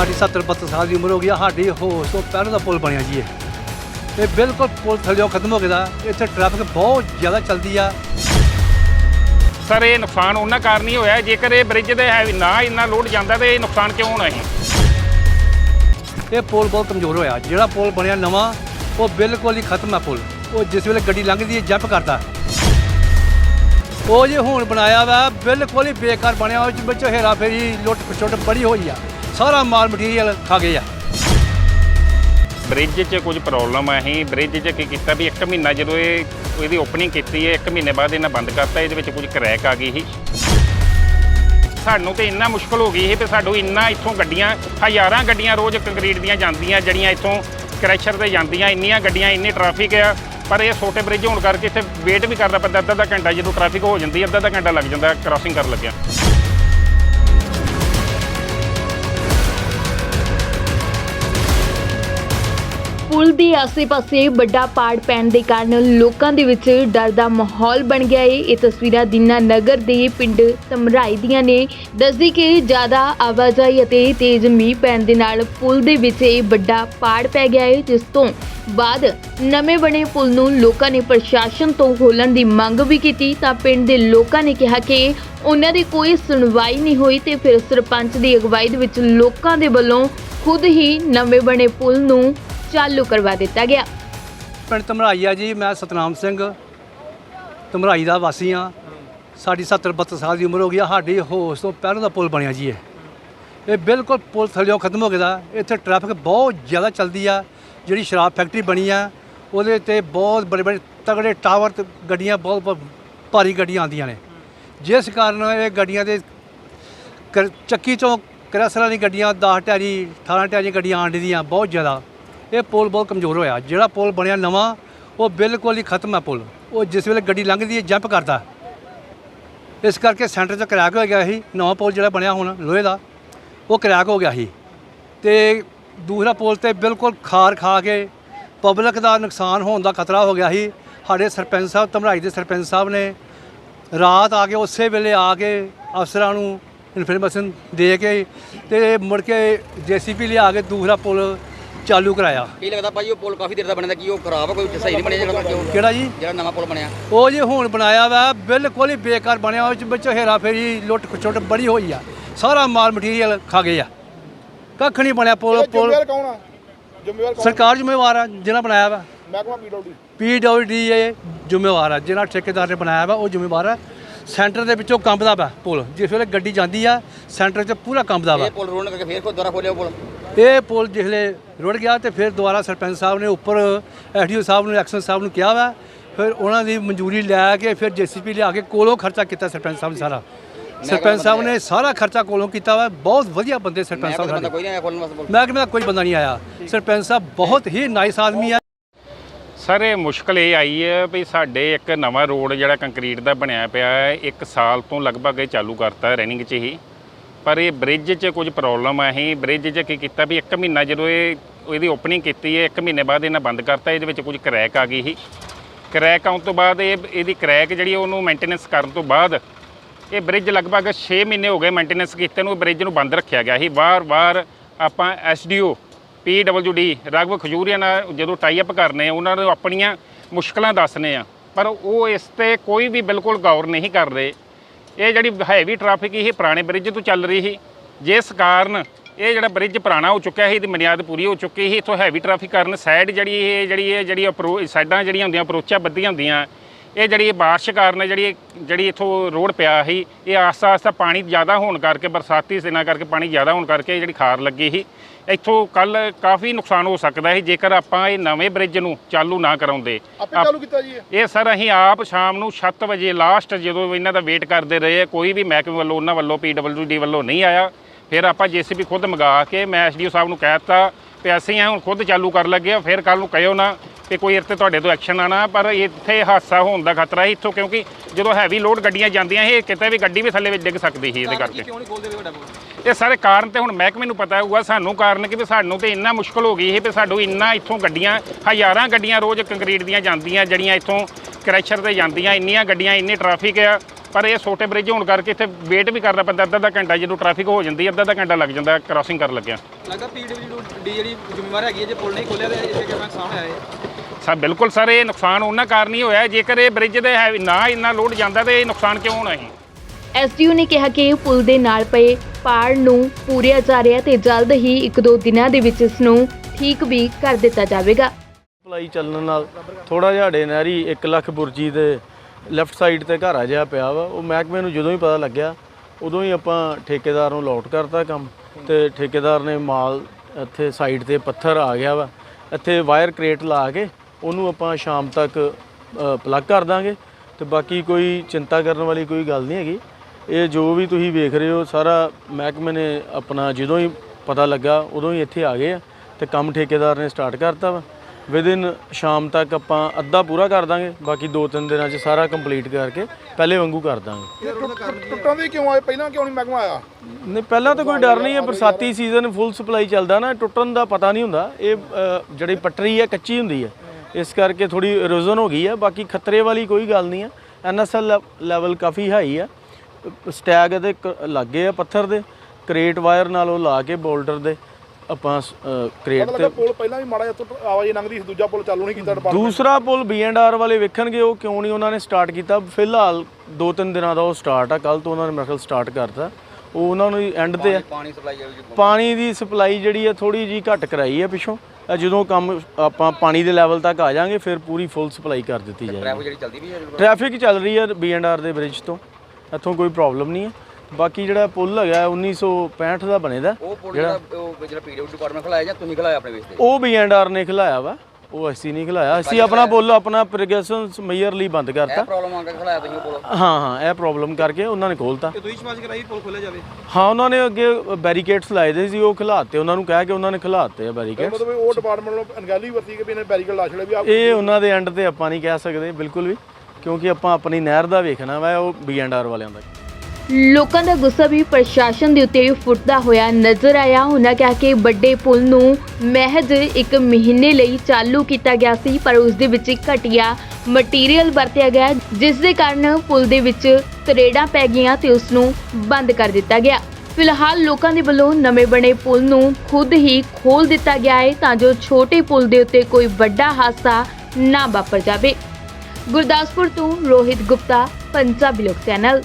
ਸਾਡੀ 70 72 ਸਾਲ ਦੀ ਉਮਰ ਹੋ ਗਈ ਆ ਸਾਡੀ ਹੋਸ਼ ਤੋਂ ਪਹਿਲਾਂ ਦਾ ਪੁਲ ਬਣਿਆ ਜੀ ਇਹ। ਇਹ ਬਿਲਕੁਲ ਪੁਲ ਥੱਲੇ ਖਤਮ ਹੋ ਗਿਆ ਦਾ ਇੱਥੇ ਟ੍ਰੈਫਿਕ ਬਹੁਤ ਜ਼ਿਆਦਾ ਚੱਲਦੀ ਆ। ਸਰ ਇਹ ਨੁਕਸਾਨ ਉਹਨਾਂ ਕਾਰਨ ਹੀ ਹੋਇਆ ਜੇਕਰ ਇਹ ਬ੍ਰਿਜ ਦੇ ਹੈ ਨਾ ਇੰਨਾ ਲੋਡ ਜਾਂਦਾ ਤੇ ਇਹ ਨੁਕਸਾਨ ਕਿਉਂ ਹੋਣਾ ਸੀ ਇਹ ਪੁਲ ਬਹੁਤ ਕਮਜ਼ੋਰ ਹੋਇਆ ਜਿਹੜਾ ਪੁਲ ਬਣਿਆ ਨਵਾਂ ਉਹ ਬਿਲਕੁਲ ਹੀ ਖਤਮ ਹੈ ਪੁਲ। ਉਹ ਜਿਸ ਵੇਲੇ ਗੱਡੀ ਲੰਘਦੀ ਹੈ ਜੰਪ ਕਰਦਾ। ਉਹ ਜੇ ਹੁਣ ਬਣਾਇਆ ਵਾ ਬਿਲਕੁਲ ਹੀ ਬੇਕਾਰ ਬਣਿਆ ਉਹ ਵਿੱਚ ਹੇਰਾ ਫੇਰੀ ਲੁੱਟ ਖਸੁੱਟ ਬੜੀ ਹੋਈ ਆ। ਸਾਰਾ ਮਾਲ ਮਟੀਰੀਅਲ ਖਾ ਗਏ ਆ। ਬ੍ਰਿਜ 'ਚ ਕੁਝ ਪ੍ਰੋਬਲਮ ਆ ਹੀ ਬ੍ਰਿਜ 'ਚ ਕੀ ਕੀਤਾ ਵੀ ਇੱਕ ਮਹੀਨਾ ਜਦੋਂ ਇਹ ਇਹਦੀ ਓਪਨਿੰਗ ਕੀਤੀ ਹੈ, ਇੱਕ ਮਹੀਨੇ ਬਾਅਦ ਇਹਨਾਂ ਬੰਦ ਕਰਤਾ, ਇਹਦੇ ਵਿੱਚ ਕੁਝ ਕਰੈਕ ਆ ਗਈ ਸੀ। ਸਾਨੂੰ ਤੇ ਇੰਨਾ ਮੁਸ਼ਕਲ ਹੋ ਗਈ ਸੀ ਵੀ ਸਾਨੂੰ ਇੰਨਾ ਇੱਥੋਂ ਗੱਡੀਆਂ, ਹਜ਼ਾਰਾਂ ਗੱਡੀਆਂ ਰੋਜ਼ ਕੰਕਰੀਟ ਦੀਆਂ ਜਾਂਦੀਆਂ, ਜਿਹੜੀਆਂ ਇੱਥੋਂ ਕ੍ਰੈਸ਼ਰ ਤੇ ਜਾਂਦੀਆਂ, ਇੰਨੀਆਂ ਗੱਡੀਆਂ, ਇੰਨੀ ਟ੍ਰੈਫਿਕ ਆ। ਪਰ ਇਹ ਛੋਟੇ ਬ੍ਰਿਜ ਹੋਣ ਕਰਕੇ ਇੱਥੇ ਵੇਟ ਵੀ ਕਰਨਾ ਪੈਂਦਾ ਅੱਧਾ ਅੱਧਾ ਘੰਟਾ ਜਦੋਂ ਟ੍ਰੈਫਿਕ ਹੋ ਜਾਂਦੀ ਅੱਧਾ ਅੱਧਾ ਘੰਟਾ ਲੱਗ ਜਾਂਦਾ ਕ੍ਰਾਸਿੰਗ ਕਰਨ ਲੱਗਿਆ। ਪੁਲ ਦੇ ਆਸੇ-ਪਾਸੇ ਵੱਡਾ ਪਾੜ ਪੈਣ ਦੇ ਕਾਰਨ ਲੋਕਾਂ ਦੇ ਵਿੱਚ ਡਰ ਦਾ ਮਾਹੌਲ ਬਣ ਗਿਆ ਏ। ਇਹ ਤਸਵੀਰਾਂ ਦੀਨਾ ਨਗਰ ਦੇ ਪਿੰਡ ਸਮਰਾਈ ਦੀਆਂ ਨੇ। ਦੱਸਦੀ ਕਿ ਜ਼ਿਆਦਾ ਆਵਾਜਾਈ ਅਤੇ ਤੇਜ਼ ਮੀਂਹ ਪੈਣ ਦੇ ਨਾਲ ਪੁਲ ਦੇ ਵਿੱਚ ਇਹ ਵੱਡਾ ਪਾੜ ਪੈ ਗਿਆ ਏ, ਜਿਸ ਤੋਂ ਬਾਅਦ ਨਵੇਂ ਬਣੇ ਪੁਲ ਨੂੰ ਲੋਕਾਂ ਨੇ ਪ੍ਰਸ਼ਾਸਨ ਤੋਂ ਖੋਲਣ ਦੀ ਮੰਗ ਵੀ ਕੀਤੀ। ਤਾਂ ਪਿੰਡ ਦੇ ਲੋਕਾਂ ਨੇ ਕਿਹਾ ਕਿ ਉਹਨਾਂ ਦੀ ਕੋਈ ਸੁਣਵਾਈ ਨਹੀਂ ਹੋਈ ਤੇ ਫਿਰ ਸਰਪੰਚ ਦੀ ਅਗਵਾਈ ਦੇ ਵਿੱਚ ਲੋਕਾਂ ਦੇ ਵੱਲੋਂ ਖੁਦ ਹੀ ਨਵੇਂ ਬਣੇ ਪੁਲ ਨੂੰ ਚਾਲੂ ਕਰਵਾ ਦਿੱਤਾ ਗਿਆ। ਪਿੰਡ ਧਮਰਾਈ ਆ ਜੀ, ਮੈਂ ਸਤਨਾਮ ਸਿੰਘ, ਧਮਰਾਈ ਦਾ ਵਾਸੀ ਆ। ਸਾਡੀ 70 72 ਸਾਲ ਦੀ ਉਮਰ ਹੋ ਗਈ ਆ, ਸਾਡੀ ਹੋਸ਼ ਤੋਂ ਪਹਿਲਾਂ ਦਾ ਪੁਲ ਬਣਿਆ ਜੀ ਇਹ। ਇਹ ਬਿਲਕੁਲ ਪੁਲ ਥੱਲੇ ਖਤਮ ਹੋ ਗਿਆ ਦਾ। ਇੱਥੇ ਟ੍ਰੈਫਿਕ ਬਹੁਤ ਜ਼ਿਆਦਾ ਚੱਲਦੀ ਆ, ਜਿਹੜੀ ਸ਼ਰਾਬ ਫੈਕਟਰੀ ਬਣੀ ਆ, ਉਹਦੇ ਤੇ ਬਹੁਤ ਬੜੇ ਬੜੇ ਤਗੜੇ ਟਾਵਰ ਤੇ ਗੱਡੀਆਂ, ਬਹੁਤ ਭਾਰੀ ਗੱਡੀਆਂ ਆਉਂਦੀਆਂ ਨੇ। ਜਿਸ ਕਾਰਨ ਇਹ ਗੱਡੀਆਂ ਦੇ ਕਰ- ਚੱਕੀ ਚੋਂ ਕਰੈਸਰਾਂ ਦੀ ਗੱਡੀਆਂ 10 ਟੈਰੀ 18 ਟੈਰੀ ਗੱਡੀਆਂ ਆਉਣ ਦੀਆਂ ਬਹੁਤ ਜ਼ਿਆਦਾ। ਇਹ ਪੁਲ ਬਹੁਤ ਕਮਜ਼ੋਰ ਹੋਇਆ। ਜਿਹੜਾ ਪੁਲ ਬਣਿਆ ਨਵਾਂ, ਉਹ ਬਿਲਕੁਲ ਹੀ ਖਤਮ ਹੈ ਪੁਲ। ਉਹ ਜਿਸ ਵੇਲੇ ਗੱਡੀ ਲੰਘਦੀ ਹੈ ਜੰਪ ਕਰਦਾ ਇਸ ਕਰਕੇ ਸੈਂਟਰ 'ਚ ਕਰੈਕ ਹੋ ਗਿਆ ਸੀ। ਨਵਾਂ ਪੁਲ ਜਿਹੜਾ ਬਣਿਆ ਹੁਣ ਲੋਹੇ ਦਾ, ਉਹ ਕਰੈਕ ਹੋ ਗਿਆ ਸੀ। ਤੇ ਦੂਸਰਾ ਪੁਲ ਤੇ ਬਿਲਕੁਲ ਖਾਰ ਖਾ ਕੇ ਪਬਲਿਕ ਦਾ ਨੁਕਸਾਨ ਹੋਣ ਦਾ ਖਤਰਾ ਹੋ ਗਿਆ ਸੀ। ਸਾਡੇ ਸਰਪੰਚ ਸਾਹਿਬ, ਧਮਰਾਈ ਦੇ ਸਰਪੰਚ ਸਾਹਿਬ ਨੇ ਰਾਤ ਆ ਕੇ ਉਸੇ ਵੇਲੇ ਆ ਕੇ ਅਫਸਰਾਂ ਨੂੰ ਇਨਫੋਰਮੇਸ਼ਨ ਦੇ ਕੇ ਤੇ ਮੁੜ ਕੇ ਜੀਸੀਪੀ ਲਿਆ ਕੇ ਦੂਸਰਾ ਪੁਲ ਚਾਲੂ ਕਰਾਇਆ। ਕੀ ਲੱਗਦਾ ਭਾਈ ਉਹ ਪੁਲ ਕਾਫੀ ਦੇਰ ਦਾ ਬਣਿਆ ਕੀ ਉਹ ਖਰਾਬ ਆ ਕੋਈ ਸਹੀ ਨਹੀਂ ਬਣਿਆ ਜਿਹੜਾ ਕਿਉਂ? ਕਿਹੜਾ ਜੀ? ਜਿਹੜਾ ਨਵਾਂ ਪੁਲ ਬਣਿਆ। ਉਹ ਜੇ ਹੁਣ ਬਣਾਇਆ ਵਾ ਬਿਲਕੁਲ ਹੀ ਬੇਕਾਰ ਬਣਿਆ ਉਹ ਵਿੱਚ ਹੇਰਾ ਫੇਰੀ ਲੁੱਟ ਖਸੁੱਟ ਬੜੀ ਹੋਈ ਆ। ਸਾਰਾ ਮਾਲ ਮਟੀਰੀਅਲ ਖਾ ਗਏ ਆ। ਕੱਖ ਨਹੀਂ ਬਣਿਆ ਪੁਲ ਪੁਲ। ਜ਼ਿੰਮੇਵਾਰ ਕੌਣ ਆ? ਜ਼ਿੰਮੇਵਾਰ ਕੌਣ ਸਰਕਾਰ ਜ਼ਿੰਮੇਵਾਰ ਆ ਜਿਹਨਾਂ ਬਣਾਇਆ ਵਾ। ਮਹਿਕਮਾ ਪੀਡਬਲਯੂਡੀ। ਇਹ ਜ਼ਿੰਮੇਵਾਰ ਆ। ਜਿਹੜਾ ਠੇਕੇਦਾਰ ਨੇ ਬਣਾਇਆ ਵਾ ਉਹ ਜ਼ਿੰਮੇਵਾਰ ਆ। ਸੈਂਟਰ ਦੇ ਵਿੱਚੋਂ ਕੰਬਦਾ ਵਾ ਪੁਲ। ਜਿਸ ਵੇਲੇ ਗੱਡੀ ਜਾਂਦੀ ਆ ਸੈਂਟਰ 'ਚ ਪੂਰਾ ਕੰਬਦਾ ਵਾ। ਇਹ ਪੁਲ ਰੋਣ ਕਰਕੇ ਫੇਰ ਖੁਦ ਦੁਆਰਾ ਖੋਲਿਆ ਪੁਲ। ਇਹ ਪੁਲ ਜਿਸਲੇ ਰੁੜ ਗਿਆ ਤੇ ਫਿਰ ਦੁਬਾਰਾ ਸਰਪੰਚ ਸਾਹਿਬ ਨੇ ਉੱਪਰ ਐਸਡੀਓ ਸਾਹਿਬ ਨੂੰ ਐਕਸ਼ਨ ਸਾਹਿਬ ਨੂੰ ਕਿਹਾ ਵਾ। ਫਿਰ ਉਹਨਾਂ ਦੀ ਮਨਜ਼ੂਰੀ ਲੈ ਕੇ ਫਿਰ ਜੀਸੀਪੀ ਲਿਆ ਕੇ ਕੋਲੋਂ ਖਰਚਾ ਕੀਤਾ ਸਰਪੰਚ ਸਾਹਿਬ ਨੇ ਸਾਰਾ। ਸਰਪੰਚ ਸਾਹਿਬ ਨੇ ਸਾਰਾ ਖਰਚਾ ਕੋਲੋਂ ਕੀਤਾ ਵਾ। ਬਹੁਤ ਵਧੀਆ ਬੰਦੇ ਸਰਪੰਚ ਸਾਹਿਬ ਸਾਡੇ। ਮਹਿਕਮੇ ਦਾ ਕੋਈ ਬੰਦਾ ਨਹੀਂ ਆਇਆ। ਸਰਪੰਚ ਸਾਹਿਬ ਬਹੁਤ ਹੀ ਨਾਈਸ ਆਦਮੀ ਆ। ਸਰ ਇਹ ਮੁਸ਼ਕਲ ਇਹ ਆਈ ਹੈ ਵੀ ਸਾਡੇ ਇੱਕ ਨਵਾਂ ਰੋਡ ਜਿਹੜਾ ਕੰਕਰੀਟ ਦਾ ਬਣਿਆ ਪਿਆ ਹੈ ਇੱਕ ਸਾਲ ਤੋਂ ਲਗਭਗ ਇਹ ਚਾਲੂ ਕਰਤਾ ਰਨਿੰਗ 'ਚ ਹੀ। ਪਰ ਇਹ ਬ੍ਰਿਜ 'ਚ ਕੁਝ ਪ੍ਰੋਬਲਮ ਆ। ਅਸੀਂ ਬ੍ਰਿਜ 'ਚ ਕੀ ਕੀਤਾ ਵੀ ਇੱਕ ਮਹੀਨਾ ਜਦੋਂ ਇਹ ਇਹਦੀ ਓਪਨਿੰਗ ਕੀਤੀ ਹੈ ਇੱਕ ਮਹੀਨੇ ਬਾਅਦ ਇਹਨਾਂ ਬੰਦ ਕਰਤਾ। ਇਹਦੇ ਵਿੱਚ ਕੁਝ ਕਰੈਕ ਆ ਗਈ ਸੀ। ਕਰੈਕ ਆਉਣ ਤੋਂ ਬਾਅਦ ਇਹ ਇਹਦੀ ਕਰੈਕ ਜਿਹੜੀ ਉਹਨੂੰ ਮੇਨਟੇਨੈਂਸ ਕਰਨ ਤੋਂ ਬਾਅਦ ਇਹ ਬ੍ਰਿਜ ਲਗਭਗ 6 ਮਹੀਨੇ ਹੋ ਗਏ ਮੇਨਟੇਨੈਂਸ ਕੀਤੇ ਨੂੰ। ਬ੍ਰਿਜ ਨੂੰ ਬੰਦ ਰੱਖਿਆ ਗਿਆ ਸੀ। ਵਾਰ-ਵਾਰ ਆਪਾਂ ਐਸਡੀਓ ਪੀਡਬਲਯੂਡੀ ਰਾਘਵ ਖਜੂਰੀਆ ਨਾਲ ਜਦੋਂ ਟਾਈ ਅਪ ਕਰਨੇ ਆ, ਉਹਨਾਂ ਨੂੰ ਆਪਣੀਆਂ ਮੁਸ਼ਕਲਾਂ ਦੱਸਨੇ ਆ। ਪਰ ਉਹ ਇਸ ਤੇ ਕੋਈ ਵੀ ਬਿਲਕੁਲ ਗੌਰ ਨਹੀਂ ਕਰ ਰਹੇ। ਇਹ ਜਿਹੜੀ ਹੈਵੀ ਟ੍ਰੈਫਿਕ ਇਹ ਪੁਰਾਣੇ ਬ੍ਰਿਜ ਤੋਂ ਚੱਲ ਰਹੀ ਸੀ। ਜਿਸ ਕਾਰਨ ਇਹ ਜਿਹੜਾ ਬ੍ਰਿਜ ਪੁਰਾਣਾ ਹੋ ਚੁੱਕਿਆ ਸੀ, ਇਹਦੀ ਬੁਨਿਆਦ ਪੂਰੀ ਹੋ ਚੁੱਕੀ ਸੀ। ਇਥੋਂ ਹੈਵੀ ਟ੍ਰੈਫਿਕ ਕਾਰਨ ਸਾਈਡ ਜਿਹੜੀ ਇਹ ਜਿਹੜੀ ਇਹ ਜਿਹੜੀ ਅਪਰੋ ਸਾਈਡਾਂ ਜਿਹੜੀਆਂ ਹੁੰਦੀਆਂ ਅਪਰੋਚਾਂ ਬੱਦੀਆਂ ਹੁੰਦੀਆਂ ਇਹ ਜਿਹੜੀ ਬਾਰਿਸ਼ ਕਾਰਨ ਜਿਹੜੀ ਜਿਹੜੀ ਇਥੋਂ ਰੋਡ ਪਿਆ ਸੀ ਇਹ ਆਸਤਾ ਆਸਤਾ ਪਾਣੀ ਜ਼ਿਆਦਾ ਹੋਣ ਕਰਕੇ ਬਰਸਾਤੀ ਸਿਨਾ ਕਰਕੇ ਪਾਣੀ ਜ਼ਿਆਦਾ ਹੋਣ ਕਰਕੇ ਜਿਹੜੀ ਖਾਰ ਲੱਗੀ ਸੀ। ਇੱਥੋਂ ਕੱਲ ਕਾਫੀ ਨੁਕਸਾਨ ਹੋ ਸਕਦਾ ਸੀ ਜੇਕਰ ਆਪਾਂ ਇਹ ਨਵੇਂ ਬ੍ਰਿਜ ਨੂੰ ਚਾਲੂ ਨਾ ਕਰਾਉਂਦੇ। ਆਪੇ ਚਾਲੂ ਕੀਤਾ ਜੀ ਇਹ? ਸਰ ਅਸੀਂ ਆਪ ਸ਼ਾਮ ਨੂੰ 7 ਵਜੇ ਲਾਸਟ ਜਦੋਂ ਇਹਨਾਂ ਦਾ ਵੇਟ ਕਰਦੇ ਰਹੇ ਕੋਈ ਵੀ ਮਹਿਕਮੇ ਵੱਲੋਂ ਉਹਨਾਂ ਵੱਲੋਂ ਪੀਡਬਲਯੂਡੀ ਵੱਲੋਂ ਨਹੀਂ ਆਇਆ। ਫਿਰ ਆਪਾਂ ਜੀਸੀਬੀ ਖੁਦ ਮੰਗਾ ਕੇ ਮੈਂ ਐਸਡੀਓ ਸਾਹਿਬ ਨੂੰ ਕਹਿ ਦਿੱਤਾ ਵੀ ਅਸੀਂ ਆ ਹੁਣ ਖੁਦ ਚਾਲੂ ਕਰ ਲੱਗੇ ਆ ਫਿਰ ਕੱਲ ਨੂੰ ਕਹਿਓ ਨਾ ਕਿ ਕੋਈ ਇੱਥੇ ਤੁਹਾਡੇ ਤੋਂ ਐਕਸ਼ਨ ਆਣਾ ਪਰ ਇੱਥੇ ਹਾਦਸਾ ਹੋਣ ਦਾ ਖਤਰਾ ਹੈ ਇੱਥੋਂ ਕਿਉਂਕਿ ਜਦੋਂ ਹੈਵੀ ਲੋਡ ਗੱਡੀਆਂ ਜਾਂਦੀਆਂ ਇਹ ਕਿਤੇ ਵੀ ਗੱਡੀ ਵੀ ਥੱਲੇ ਵਿੱਚ ਡਿੱਗ ਸਕਦੀ ਸੀ ਇਹਦੇ ਕਰਕੇ। ਕਿਉਂ ਨਹੀਂ ਖੋਲਦੇ ਵੀ ਵੱਡਾ ਪੁਲ ਇਹ ਸਾਰੇ ਕਾਰਨ ਤੇ ਹੁਣ ਮਹਿਕਮੇ ਨੂੰ ਪਤਾ ਹੋਊਗਾ ਸਾਨੂੰ ਕਾਰਨ ਕਿ ਵੀ ਸਾਨੂੰ ਤੇ ਇੰਨਾ ਮੁਸ਼ਕਲ ਹੋ ਗਈ ਸੀ ਵੀ ਸਾਨੂੰ ਇੰਨਾ ਇੱਥੋਂ ਗੱਡੀਆਂ ਹਜ਼ਾਰਾਂ ਗੱਡੀਆਂ ਰੋਜ਼ ਕੰਕਰੀਟ ਦੀਆਂ ਜਾਂਦੀਆਂ ਜਿਹੜੀਆਂ ਇੱਥੋਂ ਕ੍ਰੈਸ਼ਰ ਤੇ ਜਾਂਦੀਆਂ ਇੰਨੀਆਂ ਗੱਡੀਆਂ ਇੰਨੀ ਟ੍ਰੈਫਿਕ ਆ ਪਰ ਇਹ ਛੋਟੇ ਬ੍ਰਿਜ ਹੋਣ ਕਰਕੇ ਇੱਥੇ ਵੇਟ ਵੀ ਕਰਨਾ ਪੈਂਦਾ ਅੱਧਾ ਅੱਧਾ ਘੰਟਾ ਜਦੋਂ ਟ੍ਰੈਫਿਕ ਹੋ ਜਾਂਦੀ ਅੱਧਾ ਅੱਧਾ ਘੰਟਾ ਲੱਗ ਜਾਂਦਾ ਕ੍ਰਾਸਿੰਗ ਕਰਨ ਲੱਗਿਆ। ਲੱਗਦਾ ਪੀਡਬਲਯੂਡੀ ਜਿਹੜੀ ਜ਼ਿੰਮੇਵਾਰ ਹੈਗੀ ਹੈ ਜੇ ਪੁਲ ਨਹੀਂ ਖੋਲਿਆ ਤੇ ਇਹਦੇ ਕਿਵੇਂ ਹੋਇਆ ਹੈ ਸਾ ਬਿਲਕੁਲ ਸਰ ਇਹ ਨੁਕਸਾਨ ਉਹਨਾਂ ਕਾਰਨ ਹੀ ਹੋਇਆ। ਜੇਕਰ ਇਹ ਬ੍ਰਿਜ ਦੇ ਹੈ ਨਾ ਇੰਨਾ ਲੋਡ ਜਾਂਦਾ ਤੇ ਇਹ ਨੁਕਸਾਨ ਕਿਉਂ ਹੋਣਾ ਸੀ ਐਸਡੀਓ ਨੇ ਕਿਹਾ ਕਿ ਪੁਲ ਦੇ ਨਾਲ ਪਏ ਪਾੜ ਨੂੰ ਪੂਰਿਆ ਜਾ ਰਿਹਾ ਤੇ ਜਲਦ ਹੀ ਇੱਕ ਦੋ ਦਿਨਾਂ ਦੇ ਵਿੱਚ ਇਸ ਨੂੰ ਠੀਕ ਵੀ ਕਰ ਦਿੱਤਾ ਜਾਵੇਗਾ। ਸਪਲਾਈ ਚੱਲਣ ਨਾਲ ਥੋੜਾ ਜਿਹਾ ਡੇ ਨਹਿਰੀ 1 ਲੱਖ ਬੁਰਜੀ ਦੇ ਲੈਫਟ ਸਾਈਡ ਤੇ ਘਰ ਆ ਜਿਹਾ ਪਿਆ ਵਾ। ਉਹ ਮਹਿਕਮੇ ਨੂੰ ਜਦੋਂ ਹੀ ਪਤਾ ਲੱਗਿਆ ਉਦੋਂ ਹੀ ਆਪਾਂ ਠੇਕੇਦਾਰ ਨੂੰ ਲੋਟ ਕਰਤਾ ਕੰਮ ਤੇ ਠੇਕੇਦਾਰ ਨੇ ਮਾਲ ਇੱਥੇ ਸਾਈਡ ਤੇ ਪੱਥਰ ਆ ਗਿਆ ਵਾ। ਇੱਥੇ ਵਾਇਰ ਕ੍ਰੇਟ ਲਾ ਕੇ ਉਹਨੂੰ ਆਪਾਂ ਸ਼ਾਮ ਤੱਕ ਪਲੱਗ ਕਰ ਦਾਂਗੇ। ਤੇ ਬਾਕੀ ਕੋਈ ਚਿੰਤਾ ਕਰਨ ਵਾਲੀ ਕੋਈ ਗੱਲ ਨਹੀਂ ਹੈਗੀ। ਇਹ ਜੋ ਵੀ ਤੁਸੀਂ ਵੇਖ ਰਹੇ ਹੋ ਸਾਰਾ ਮਹਿਕਮੇ ਨੇ ਆਪਣਾ ਜਦੋਂ ਹੀ ਪਤਾ ਲੱਗਾ ਉਦੋਂ ਹੀ ਇੱਥੇ ਆ ਗਏ ਆ। ਤੇ ਕੰਮ ਠੇਕੇਦਾਰ ਨੇ ਸਟਾਰਟ ਕਰਤਾ ਵਾ। ਵਿਦਿਨ ਸ਼ਾਮ ਤੱਕ ਆਪਾਂ ਅੱਧਾ ਪੂਰਾ ਕਰ ਦਾਂਗੇ। ਬਾਕੀ 2-3 ਦਿਨਾਂ 'ਚ ਸਾਰਾ ਕੰਪਲੀਟ ਕਰਕੇ ਪਹਿਲੇ ਵਾਂਗੂ ਕਰ ਦਾਂਗੇ। ਟੁੱਟ- ਦੇ ਕਿਉਂ ਆਏ? ਪਹਿਲਾਂ ਕਿਉਂ ਨਹੀਂ ਮਹਿਕਮਾ ਆਇਆ? ਨਹੀਂ ਪਹਿਲਾਂ ਤਾਂ ਕੋਈ ਡਰ ਨਹੀਂ ਹੈ। ਬਰਸਾਤੀ ਸੀਜ਼ਨ ਫੁੱਲ ਸਪਲਾਈ ਚੱਲਦਾ ਨਾ। ਟੁੱਟਣ ਦਾ ਪਤਾ ਨਹੀਂ ਹੁੰਦਾ। ਇਹ ਜਿਹੜੀ ਪਟਰੀ ਹੈ ਕੱਚੀ ਹੁੰਦੀ ਹੈ। ਇਸ ਕਰਕੇ ਥੋੜੀ ਇਰੋਜ਼ਨ ਹੋ ਗਈ ਹੈ ਬਾਕੀ ਖਤਰੇ ਵਾਲੀ ਕੋਈ ਗੱਲ ਨਹੀਂ ਹੈ ਐਨਐਸਐਲ ਲੈਵਲ ਕਾਫੀ ਹਾਈ ਹੈ ਸਟੈਗ ਇਹਦੇ ਕ- ਲੱਗੇ ਆ ਪੱਥਰ ਦੇ ਕ੍ਰੇਟ ਵਾਇਰ ਨਾਲ ਉਹ ਲਾ ਕੇ ਬੋਲਡਰ ਦੇ ਆਪਾਂ ਕ੍ਰੇਟ ਤੇ ਪੁਲ ਪਹਿਲਾਂ ਵੀ ਮਾੜਾ ਜਿਹਾ ਟੁੱਟ- ਆਵਾਜਾਈ ਲੰਘਦੀ ਸੀ ਦੂਜਾ ਪੁਲ ਚਾਲੂ ਨਹੀਂ ਕੀਤਾ ਡਿਪਾਰਟਮੈਂਟ ਦੂਸਰਾ ਪੁਲ ਬੀਐਨਆਰ ਵਾਲੇ ਵੇਖਣਗੇ ਉਹ ਕਿਉਂ ਨਹੀਂ ਉਹਨਾਂ ਨੇ ਸਟਾਰਟ ਕੀਤਾ। ਫਿਲਹਾਲ 2-3 ਦਿਨਾਂ ਦਾ ਉਹ ਸਟਾਰਟ ਆ ਕੱਲ ਤੋਂ ਉਹਨਾਂ ਨੇ ਮੇਰੇ ਖਿਆਲ ਸਟਾਰਟ ਕਰਤਾ। ਉਹ ਉਹਨਾਂ ਨੂੰ ਐਂਡ ਤੇ ਪਾਣੀ ਸਪਲਾਈ ਪਾਣੀ ਦੀ ਸਪਲਾਈ ਜਿਹੜੀ ਹੈ ਥੋੜੀ ਜੀ ਘੱਟ ਕਰਾਈ ਹੈ ਪਿੱਛੋਂ। ਅ ਜਦੋਂ ਕੰਮ ਆਪਾਂ ਪਾਣੀ ਦੇ ਲੈਵਲ ਤੱਕ ਆ ਜਾਾਂਗੇ ਫਿਰ ਪੂਰੀ ਫੁੱਲ ਸਪਲਾਈ ਕਰ ਦਿੱਤੀ ਜਾਏਗੀ। ਟ੍ਰੈਫਿਕ ਜਿਹੜੀ ਚੱਲਦੀ ਵੀ ਹੈ ਟ੍ਰੈਫਿਕ ਚੱਲ ਰਹੀ ਹੈ ਬੀਐਨਆਰ ਦੇ ਬ੍ਰਿਜ ਤੋਂ। ਇੱਥੋਂ ਕੋਈ ਪ੍ਰੋਬਲਮ ਨਹੀਂ ਹੈ। ਬਾਕੀ ਜਿਹੜਾ ਪੁਲ ਹੈਗਾ 1965 ਦਾ ਬਣੇਦਾ ਉਹ ਪੁਲ ਜਿਹੜਾ ਉਹ ਜਿਹੜਾ ਪੀਡਬਲਯੂ ਡਿਪਾਰਟਮੈਂਟ ਖਲਾਇਆ ਜਾਂ ਤੁਸੀਂ ਖਲਾਇਆ ਆਪਣੇ ਵੇਸ ਤੇ? ਉਹ ਬੀਐਨਆਰ ਨੇ ਖਿਲਾਇਆ ਵਾ। ਉਹ ਅਸੀਂ ਨਹੀਂ ਖਿਲਾਇਆ। ਅਸੀਂ ਆਪਣਾ ਪੁਲ ਆਪਣਾ ਪ੍ਰੋਗੈਸ਼ਨ ਮੇਜਰ ਲਈ ਬੰਦ ਕਰਤਾ। ਇਹ ਪ੍ਰੋਬਲਮ ਆ ਕੇ ਖਲਾਇਆ ਤੁਸੀਂ ਉਹ ਪੁਲ ਹਾਂ ਹਾਂ ਇਹ ਪ੍ਰੋਬਲਮ ਕਰਕੇ ਉਹਨਾਂ ਨੇ ਖੋਲਤਾ। ਤੇ ਤੁਸੀਂ ਸਮਾਜ ਕਰਾਈ ਪੁਲ ਖੋਲਿਆ ਜਾਵੇ? ਹਾਂ ਉਹਨਾਂ ਨੇ ਅੱਗੇ ਬੈਰੀਕੇਡਸ ਲਾਏ ਦੇ ਸੀ ਉਹ ਖਿਲਾਤੇ ਉਹਨਾਂ ਨੂੰ ਕਹਿ ਕੇ ਉਹਨਾਂ ਨੇ ਖਿਲਾਤੇ ਆ ਬੈਰੀਕੇਡ ਮਤਲਬ ਉਹ ਡਿਪਾਰਟਮੈਂਟ ਨੂੰ ਅਣਗਹਿਲੀ ਵਰਤੀ ਕਿ ਵੀ ਇਹਨੇ ਬੈਰੀਕੇਡ ਲਾ ਛੜੇ ਵੀ ਆ ਇਹ ਉਹਨਾਂ ਦੇ ਐਂਡ ਤੇ ਆਪਾਂ ਨਹੀਂ ਕਹਿ ਸਕਦੇ ਬਿਲਕੁਲ ਵੀ ਕਿਉਂਕਿ ਆਪਾਂ ਆਪਣੀ ਨਹਿਰ ਦਾ ਵੇਖਣਾ ਵਾ ਉਹ ਬੀਐਨਆਰ ਵਾਲਿਆਂ ਦਾ। ਲੋਕਾਂ ਦਾ ਗੁੱਸਾ ਵੀ ਪ੍ਰਸ਼ਾਸਨ ਦੇ ਉੱਤੇ ਫੁੱਟਦਾ ਹੋਇਆ ਨਜ਼ਰ ਆਇਆ। ਉਹਨਾਂ ਕਿਹਾ ਕਿ ਵੱਡੇ ਪੁਲ ਨੂੰ ਮਹਿਜ਼ ਇੱਕ ਮਹੀਨੇ ਲਈ ਚਾਲੂ ਕੀਤਾ ਗਿਆ ਸੀ, ਪਰ ਉਸ ਦੇ ਵਿੱਚ ਘਟੀਆ ਮਟੀਰੀਅਲ ਵਰਤਿਆ ਗਿਆ ਜਿਸ ਦੇ ਕਾਰਨ ਪੁਲ ਦੇ ਵਿੱਚ ਤਰੇੜਾਂ ਪੈ ਗਈਆਂ ਤੇ ਉਸ ਨੂੰ ਬੰਦ ਕਰ ਦਿੱਤਾ ਗਿਆ। ਫਿਲਹਾਲ ਲੋਕਾਂ ਦੇ ਵੱਲੋਂ ਨਵੇਂ ਬਣੇ ਪੁਲ ਨੂੰ ਖੁਦ ਹੀ ਖੋਲ ਦਿੱਤਾ ਗਿਆ ਹੈ ਤਾਂ ਜੋ ਛੋਟੇ ਪੁਲ ਦੇ ਉੱਤੇ ਕੋਈ ਵੱਡਾ ਹਾਦਸਾ ਨਾ ਵਾਪਰ ਜਾਵੇ। ਗੁਰਦਾਸਪੁਰ ਤੋਂ ਰੋਹਿਤ ਗੁਪਤਾ, ਪੰਜਾਬੀ ਲੋਕ ਚੈਨਲ।